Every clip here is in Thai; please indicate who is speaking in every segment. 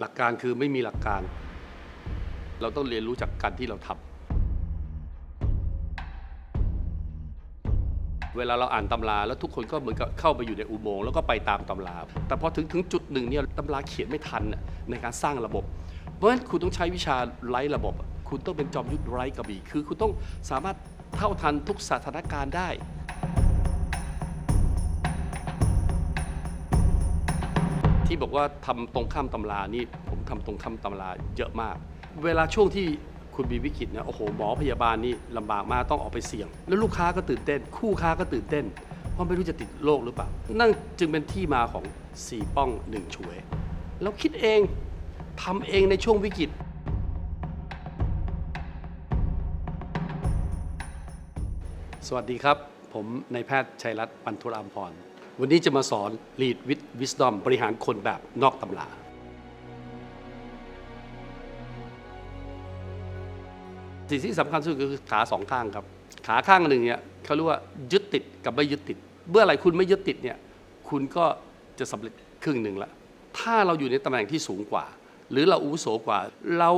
Speaker 1: หลักการคือไม่มีหลักการ เราต้องเรียนรู้จากการที่เราทำเวลาเราอ่านตำราแล้วทุกคนก็เหมือนกับเข้าไปอยู่ในอุโมงค์แล้วก็ไปตามตำรา แต่พอถึงถึงจุดหนึ่งเนี่ยตำราเขียนไม่ทันในการสร้างระบบ เพราะฉะนั้นคุณต้องใช้วิชาไร้ระบบ คุณต้องเป็นจอมยุทธไร้กระบี่คือคุณต้องสามารถเท่าทันทุกสถานการณ์ได้ ที่บอกว่าทำตรงข้ามตำรานี่ผมทำตรงข้ามตำราเยอะมาก เวลาช่วงที่คุณมีวิกฤตนี่ยโอ้โหหมอพยาบาลนี่ลำบากมากต้องออกไปเสี่ยง แล้วลูกค้าก็ตื่นเต้น คู่ค้าก็ตื่นเต้น เพราะไม่รู้จะติดโรคหรือเปล่า นั่นจึงเป็นที่มาของสี่ป้องหนึ่งช่วยแล้วคิดเองทำเองในช่วงวิกฤตสวัสดีครับ ผมนายแพทย์ชัยรัตน์ปันธุรามพร วันนี้จะมาสอน Lead with Wisdom บริหารคนแบบนอกตำรา สิ่งที่สำคัญที่สุดคือขาสองข้างครับ ขาข้างหนึ่งเนี่ยเขาเรียกว่ายึดติดกับไม่ยึดติด เมื่อไหร่คุณไม่ยึดติดเนี่ยคุณก็จะสำเร็จครึ่งหนึ่งละ ถ้าเราอยู่ในตำแหน่งที่สูงกว่า หรือเราอุโสกว่า เรา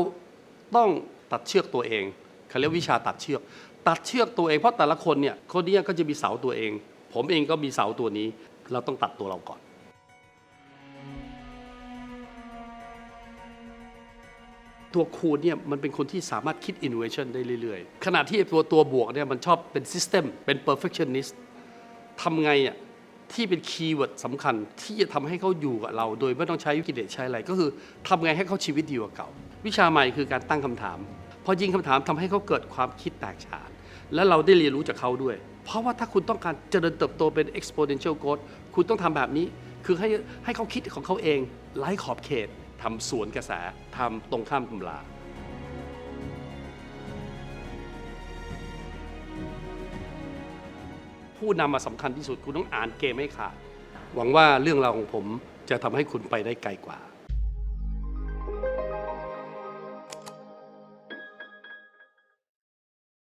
Speaker 1: ต้องตัดเชือกตัวเองเขาเรียกวิชาตัดเชือก ตัดเชือกตัวเองเพราะแต่ละคนเนี่ยคนนี้ก็จะมีเสาตัวเอง ผมเองก็มีเสาตัวนี้ เราต้องตัดตัวเราก่อนตัวคูณเนี่ยมันเป็นคนที่สามารถคิด innovation ได้เรื่อยๆ ขณะที่ตัวตัวบวกเนี่ยมันชอบเป็น system เป็น perfectionist ทำไงอะที่เป็นคีย์เวิร์ดสำคัญที่จะทำให้เขาอยู่กับเรา โดยไม่ต้องใช้กิเลสใช้อะไร ก็คือทำไงให้เขาชีวิตดีกว่าเก่า วิชาใหม่คือการตั้งคำถาม พอยิงคำถามทำให้เขาเกิดความคิดแตกฉาน และเราได้เรียนรู้จากเขาด้วย เพราะว่าถ้าคุณต้องการเจริญเติบโตเป็น exponential growth คุณต้องทำแบบนี้ คือให้ให้เขาคิดของเขาเองไร้ขอบเขตทำสวนกระแสทำตรงข้ามตำราผู้นำมาสำคัญที่สุดคุณต้องอ่านเกมให้ขาดหวังว่าเรื่องราวของผมจะทำให้คุณไปได้ไกลกว่า